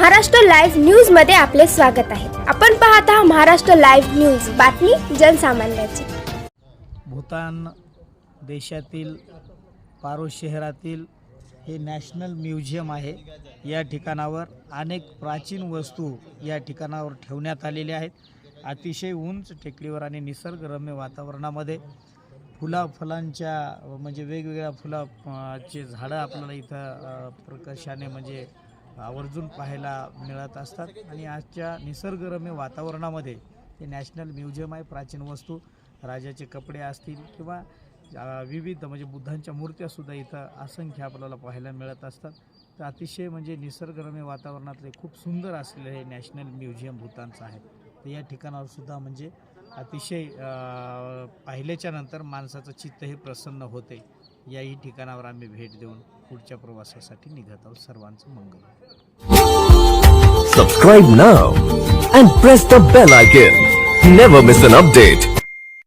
Maharashtra live न्यूजमध्ये आपले स्वागत आहे. आपण पाहत आहात महाराष्ट्र लाईव्ह न्यूज. बातमी जनसामान्याची. भूतान देशातील पारो शहरातील हे नॅशनल म्युझियम आहे. या ठिकाणावर अनेक प्राचीन वस्तू या ठिकाणावर ठेवण्यात आलेल्या आहेत. अतिशय उंच टेकडीवर आणि निसर्गरम्य वातावरणामध्ये फुला फुलांच्या म्हणजे वेगवेगळ्या फुलाचे झाडं आपल्याला इथं प्रकर्षाने म्हणजे आवर्जून पाहायला मिळत असतात. आणि आजच्या निसर्गरम्य वातावरणामध्ये ते नॅशनल म्युझियम आहे प्राचीन वस्तू राजाचे कपडे असतील किंवा विविध म्हणजे बुद्धांच्या मूर्त्यासुद्धा इथं असंख्य आपल्याला पाहायला मिळत असतात. तर अतिशय म्हणजे निसर्गरम्य वातावरणातले खूप सुंदर असलेले हे नॅशनल म्युझियम भूतानचं आहे. तर या ठिकाणावर सुद्धा म्हणजे अतिशय पाहिल्याच्यानंतर पाहिल्याच्या नंतर माणसाचं चित्त हे प्रसन्न होते. याही ठिकाणावर आम्ही भेट देऊन पुढच्या प्रवासासाठी निघत आहोत. सर्वांचं मंगल subscribe now and press the bell icon never miss an update